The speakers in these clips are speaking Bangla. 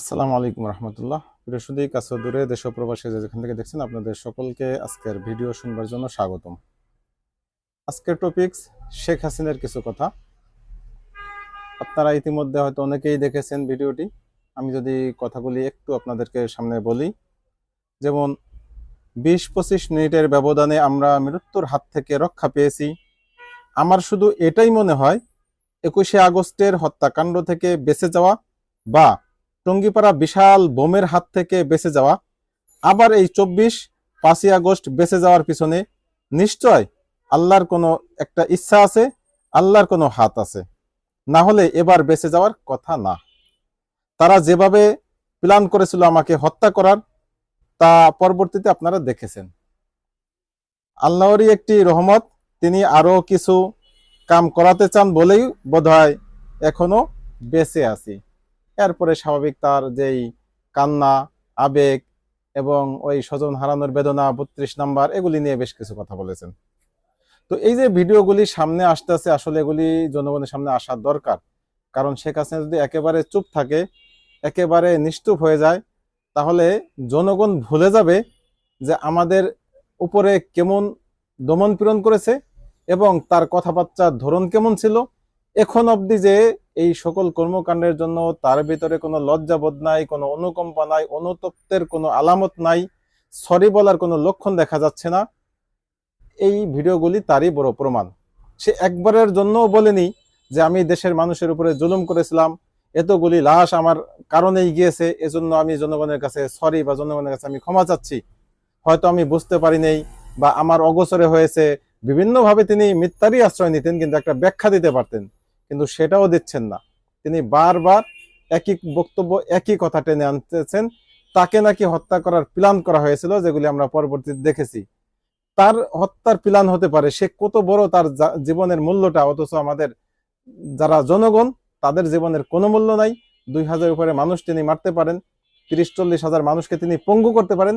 আসসালামু আলাইকুম রহমতুল্লাহ। সুদী কাছে দূরে দেশ প্রবাসী যেখান থেকে দেখছেন, আপনাদের সকলকে আজকের ভিডিও শুনবার জন্য স্বাগতম। আজকের টপিকস শেখ হাসিনার কিছু কথা। আপনারা ইতিমধ্যে হয়তো অনেকেই দেখেছেন ভিডিওটি। আমি যদি কথাগুলি একটু আপনাদেরকে সামনে বলি, যেমন বিশ পঁচিশ মিনিটের ব্যবধানে আমরা মৃত্যুর হাত থেকে রক্ষা পেয়েছি। আমার শুধু এটাই মনে হয়, একুশে আগস্টের হত্যাকাণ্ড থেকে বেঁচে যাওয়া বা টঙ্গিপাড়া বিশাল বোমের হাত থেকে বেঁচে যাওয়া, আবার এই চব্বিশ, পাঁচই আগস্ট বেঁচে যাওয়ার পিছনে নিশ্চয় আল্লাহর কোনো একটা ইচ্ছা আছে, আল্লাহর কোনো হাত আছে। না হলে এবার বেঁচে যাওয়ার কথা না। তারা যেভাবে প্ল্যান করেছিল আমাকে হত্যা করার, তা পরবর্তীতে আপনারা দেখেছেন। আল্লাহরই একটি রহমত, তিনি আরও কিছু কাম করাতে চান বলেই বোধহয় এখনও বেঁচে আছি। এরপরে স্বাভাবিক তার যেই কান্না, আবেগ এবং ওই স্বজন হারানোর বেদনা, বত্রিশ নাম্বার, এগুলি নিয়ে বেশ কিছু কথা বলেছেন। তো এই যে ভিডিওগুলি সামনে আসতে আসতেছে, আসলে এগুলি জনগণের সামনে আসার দরকার। কারণ শেখ হাসিনা যদি একেবারে চুপ থাকে, একেবারে নিশ্চুপ হয়ে যায়, তাহলে জনগণ ভুলে যাবে যে আমাদের উপরে কেমন দমন পীড়ন করেছে এবং তার কথাবার্তার ধরন কেমন ছিল। এখন অবধি যে এই সকল কর্মকাণ্ডের জন্য তার ভিতরে কোনো লজ্জাবোধ নাই, কোনো অনুকম্পা নাই, অনুতপ্তের কোনো আলামত নাই। সরি বলার কোনো লক্ষণ দেখা যাচ্ছে না। এই ভিডিওগুলি তারই বড় প্রমাণ। সে একবারের জন্যও বলেনি যে আমি দেশের মানুষের উপরে জুলুম করেছিলাম। এতগুলি লাশ আমার কারণেই গিয়েছে, এজন্য আমি জনগণের কাছে সরি বা জনগণের কাছে আমি ক্ষমা চাচ্ছি। হয়তো আমি বুঝতে পারি নেই বা আমার অগোচরে হয়েছে। বিভিন্নভাবে তিনি মিথ্যারই আশ্রয় নিতেন, কিন্তু একটা ব্যাখ্যা দিতে পারতেন। কিন্তু সেটাও দিচ্ছেন না। তিনি বারবার একই বক্তব্য, একই কথা টেনে আনতেছেন। তাকে নাকি হত্যা করার প্ল্যান করা হয়েছিল, যেগুলি আমরা পরবর্তীতে দেখেছি। তার হত্যার প্ল্যান হতে পারে, সে কত বড় তার জীবনের মূল্যটা, অথচ আমাদের যারা জনগণ, তাদের জীবনের কোনো মূল্য নাই। দুই হাজার উপরে মানুষ তিনি মারতে পারেন, তিরিশ, চল্লিশ হাজার মানুষকে তিনি পঙ্গু করতে পারেন।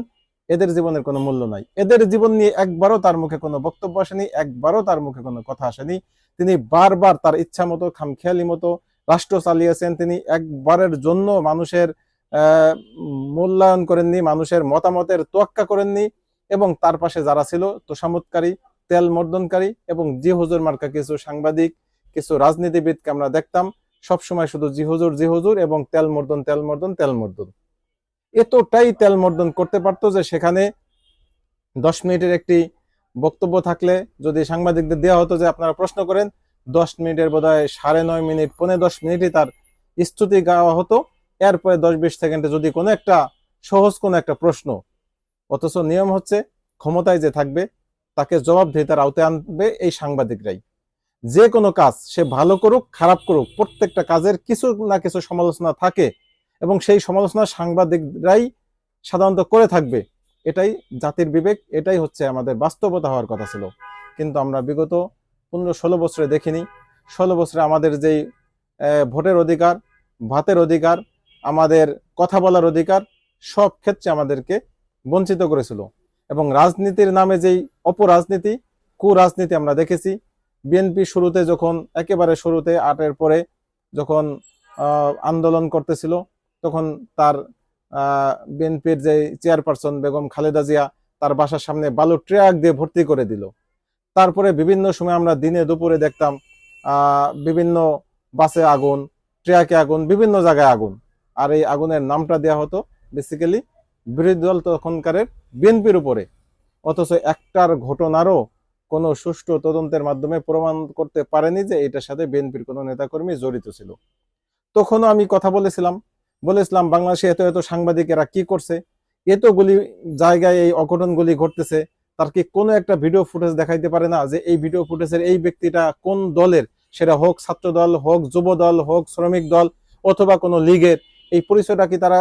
এদের জীবনের কোনো মূল্য নাই। এদের জীবন নিয়ে একবারও তার মুখে কোনো বক্তব্য আসেনি, একবারও তার মুখে কোনো কথা আসেনি। তিনি বারবার তার ইচ্ছা মতো, খামখেয়ালি মতো রাষ্ট্র চালিয়েছেন। তিনি একবারের জন্য মানুষের মূল্যায়ন করেননি, মানুষের মতামতের তোয়াক্কা করেননি এবং তার পাশে যারা ছিল তোষামতকারী তেল মর্দনকারী এবং জি হুজুর মার্কা কিছু সাংবাদিক, কিছু রাজনীতিবিদকে আমরা দেখতাম। সবসময় শুধু জি হুজুর জি হুজুর এবং তেল মর্দন তেল মর্দন তেল মর্দন। এতটাই তেল মর্দন করতে পারতো যে সেখানে দশ মিনিটের একটি বক্তব্য থাকলে যদি সাংবাদিকদের দেওয়া হতো যে আপনারা প্রশ্ন করেন, দশ মিনিটের বোধহয় সাড়ে নয় মিনিট পনেরো দশ মিনিটই তার স্তুতি গাওয়া হতো। এরপরে দশ বিশ সেকেন্ডে যদি কোনো একটা সহজ কোনো একটা প্রশ্ন, অথচ নিয়ম হচ্ছে ক্ষমতায় যে থাকবে তাকে জবাবদিহিতার আওতায় আনবে এই সাংবাদিকরাই। যে কোনো কাজ সে ভালো করুক, খারাপ করুক, প্রত্যেকটা কাজের কিছু না কিছু সমালোচনা থাকে এবং সেই সমালোচনা সাংবাদিকরাই সাধারণত করে থাকবে। এটাই জাতির বিবেক, এটাই হচ্ছে আমাদের বাস্তবতা হওয়ার কথা ছিল। কিন্তু আমরা বিগত পনেরো ষোলো বছরে দেখিনি। ষোলো বছরে আমাদের যেই ভোটের অধিকার, ভাতের অধিকার, আমাদের কথা বলার অধিকার, সব ক্ষেত্রে আমাদেরকে বঞ্চিত করেছিল। এবং রাজনীতির নামে যেই অপরাজনীতি, কুরাজনীতি আমরা দেখেছি। বিএনপি শুরুতে যখন, একেবারে শুরুতে, আটের পরে যখন আন্দোলন করতেছিল তখন তার বিএনপির যে চেয়ারপারসন বেগম খালেদা জিয়া, তার বাসার সামনে বালু ট্রাক দিয়ে ভর্তি করে দিল। তারপরে বিভিন্ন সময় আমরা দিনে দুপুরে দেখতাম বিভিন্ন বাসে আগুন, ট্রাকে আগুন, বিভিন্ন জায়গায় আগুন। আর এই আগুনের নামটা দেওয়া হতো বেসিক্যালি বিরোধী দল তখনকারের বিএনপির উপরে। অথচ একটার ঘটনারও কোনো সুষ্ঠু তদন্তের মাধ্যমে প্রমাণ করতে পারেনি যে এটার সাথে বিএনপির কোনো নেতাকর্মী জড়িত ছিল। তখনও আমি কথা বলেছিলাম বলেছিলাম বাংলাদেশে এত এত সাংবাদিকেরা কি করছে? এতগুলি জায়গায় এই অঘটনগুলি ঘটতেছে, তার কি কোনো একটা ভিডিও ফুটেজ দেখাইতে পারে না যে এই ভিডিও ফুটেজের এই ব্যক্তিটা কোন দলের? সেটা হোক ছাত্র দল হোক যুব দল হোক শ্রমিক দল অথবা কোনো লীগের। এই পরিচয়টা কি তারা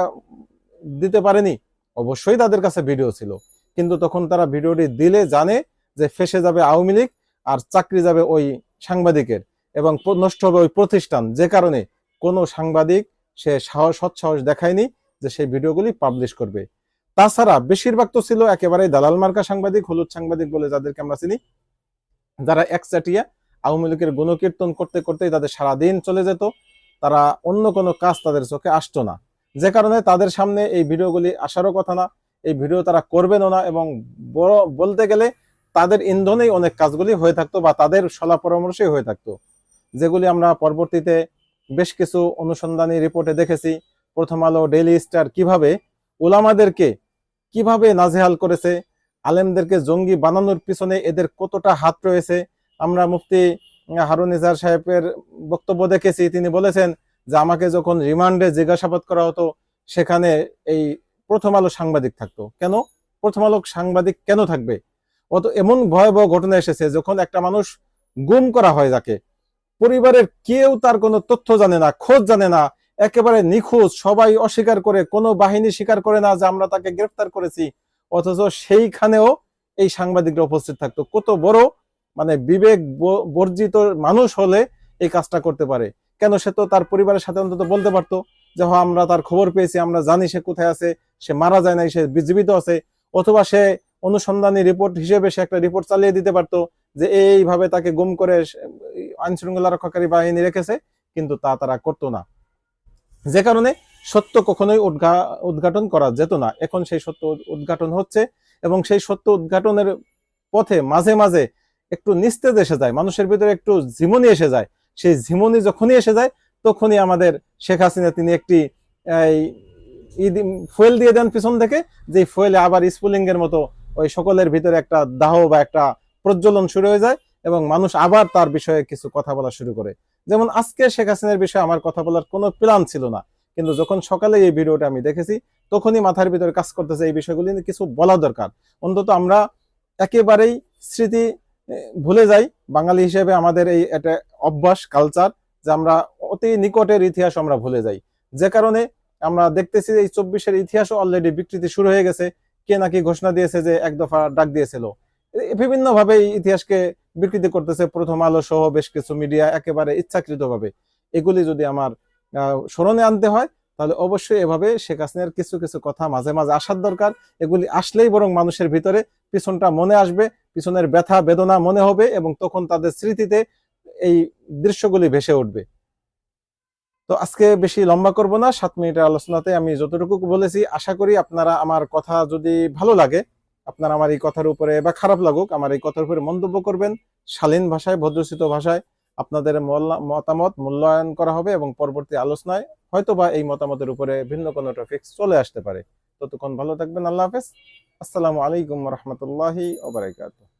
দিতে পারেনি? অবশ্যই তাদের কাছে ভিডিও ছিল। কিন্তু তখন তারা ভিডিওটি দিলে, জানে যে ফেসে যাবে আওয়ামী লীগ আর চাকরি যাবে ওই সাংবাদিকের এবং নষ্ট হবে ওই প্রতিষ্ঠান। যে কারণে কোনো সাংবাদিক সে সাহস, সৎসাহস দেখায়নি যে সেই ভিডিওগুলি পাবলিশ করবে। তাছাড়া বেশিরভাগ তো ছিল একেবারে দালাল মার্কা সাংবাদিক, হলুদ সাংবাদিক বলে যাদেরকে আমরা চিনি। যারা একচাটিয়া, আওয়ামী লীগের গুণকীর্তন করতে করতেই তাদের সারাদিন চলে যেত। তারা অন্য কোনো কাজ তাদের চোখে আসতো না। যে কারণে তাদের সামনে এই ভিডিওগুলি আসারও কথা না, এই ভিডিও তারা করবেনও না এবং বড় বলতে গেলে তাদের ইন্ধনেই অনেক কাজগুলি হয়ে থাকতো বা তাদের সলা পরামর্শই হয়ে থাকতো। যেগুলি আমরা পরবর্তীতে বেশ কিছু অনুসন্ধানী রিপোর্টে দেখেছি। প্রথম আলো ডেইলি স্টার কীভাবে ওলামাদেরকে কীভাবে নাজেহাল করেছে, আলেমদেরকে জঙ্গি বানানোর পিছনে এদের কতটা হাত রয়েছে? আমরা মুফতি হারুন ইজার সাহেবের বক্তব্য দেখেছি, তিনি বলেছেন যে আমাকে যখন রিমান্ডে জিজ্ঞাসাবাদ করা হতো, সেখানে এই প্রথম আলো সাংবাদিক থাকতো। কেন? প্রথম আলো সাংবাদিক কেন থাকবে? অত এমন ভয়াবহ ঘটনা এসেছে যখন একটা মানুষ গুম করা হয় যাকে পরিবারের কেউ তার কোনো তথ্য জানে না, খোঁজ জানে না। একেবারে নিখোঁজ, সবাই অস্বীকার করে, কোনো বাহিনী স্বীকার করে না যে আমরা তাকে গ্রেফতার করেছি। অথচ সেইখানেও এই সাংবাদিকরা উপস্থিত থাকতো। কত বড় মানে বিবেক বর্জিত মানুষ হলে এই কাজটা করতে পারে। কেন সে তো তার পরিবারের সাথে অন্তত বলতে পারতো যে হ্যাঁ আমরা তার খবর পেয়েছি, আমরা জানি সে কোথায় আছে, সে মারা যায় নাই, সে জীবিত আছে। অথবা সে অনুসন্ধানী রিপোর্ট হিসেবে সে একটা রিপোর্ট চালিয়ে দিতে পারতো। যে এইভাবে তাকে গুম করে আইন শৃঙ্খলা রক্ষাকারী বাহিনী রেখেছে, কিন্তু তা তারা করতো না। যে কারণে সত্য কখনোই উদ্ঘা- উদ্ঘাটন করা যেত না। এখন সেই সত্য উদ্ঘাটন হচ্ছে এবং সেই সত্য উদ্ঘাটনের পথে মাঝে মাঝে একটু নিস্তেজ এসে যায়, মানুষের ভিতরে একটু ঝিমনি এসে যায়। সেই ঝিমনি যখনই এসে যায়, তখনই আমাদের শেখ হাসিনা তিনি একটি ফুয়েল দিয়ে দেন পিছন থেকে, যে ফুয়েলে আবার স্পুলিং এর মতো ওই সকলের ভিতরে একটা দাহ বা একটা প্রজ্বলন শুরু হয়ে যায় এবং মানুষ আবার তার বিষয়ে কিছু কথা বলা শুরু করে। যেমন আজকে শেখ হাসিনার বিষয়ে আমার কথা বলার কোনো প্ল্যান ছিল না, কিন্তু যখন সকালে এই ভিডিওটা আমি দেখেছি, তখনই মাথার ভিতরে কাজ করতেছে এই বিষয়গুলি কিছু বলা দরকার। অন্তত আমরা একেবারেই স্মৃতি ভুলে যাই। বাঙালি হিসেবে আমাদের এই একটা অভ্যাস কালচার যে আমরা অতি নিকটের ইতিহাস আমরা ভুলে যাই। যে কারণে আমরা দেখতেছি এই চব্বিশের ইতিহাসও অলরেডি বিকৃতি শুরু হয়ে গেছে। কে নাকি ঘোষণা দিয়েছে যে এক দফা ডাক দিয়েছিল। বিভিন্ন ভাবে ইতিহাসকে বিকৃতি করতেছে। প্রথম আলো সহ বেশ কিছু মিডিয়া একেবারে ইচ্ছাকৃত ভাবে এগুলি যদি আমার স্মরণে আনতে হয়, তাহলে অবশ্যই এভাবে শেখ হাসিনার কিছু কিছু কথা মাঝে মাঝে আসার দরকার। এগুলি আসলেই বরং মানুষের ভিতরে পিছনটা মনে আসবে, পিছনের ব্যথা, বেদনা মনে হবে এবং তখন তাদের স্মৃতিতে এই দৃশ্যগুলি ভেসে উঠবে। তো আজকে বেশি লম্বা করব না, সাত মিনিটের আলোচনাতে আমি যতটুকু বলেছি, আশা করি আপনারা আমার কথা যদি ভালো লাগে আপনারা আমার এই কথার উপরে বা খারাপ লাগুক, আমার এই কথার উপরে মন্তব্য করবেন। শালীন ভাষায়, ভদ্রসিত ভাষায় আপনাদের মতামত মূল্যায়ন করা হবে এবং পরবর্তী আলোচনায় হয়তো বা এই মতামতের উপরে ভিন্ন কোনো টপিক চলে আসতে পারে। ততক্ষণ ভালো থাকবেন, আল্লাহ হাফেজ। আসসালামু আলাইকুম রহমতুল্লাহি ওবরাকাতুহ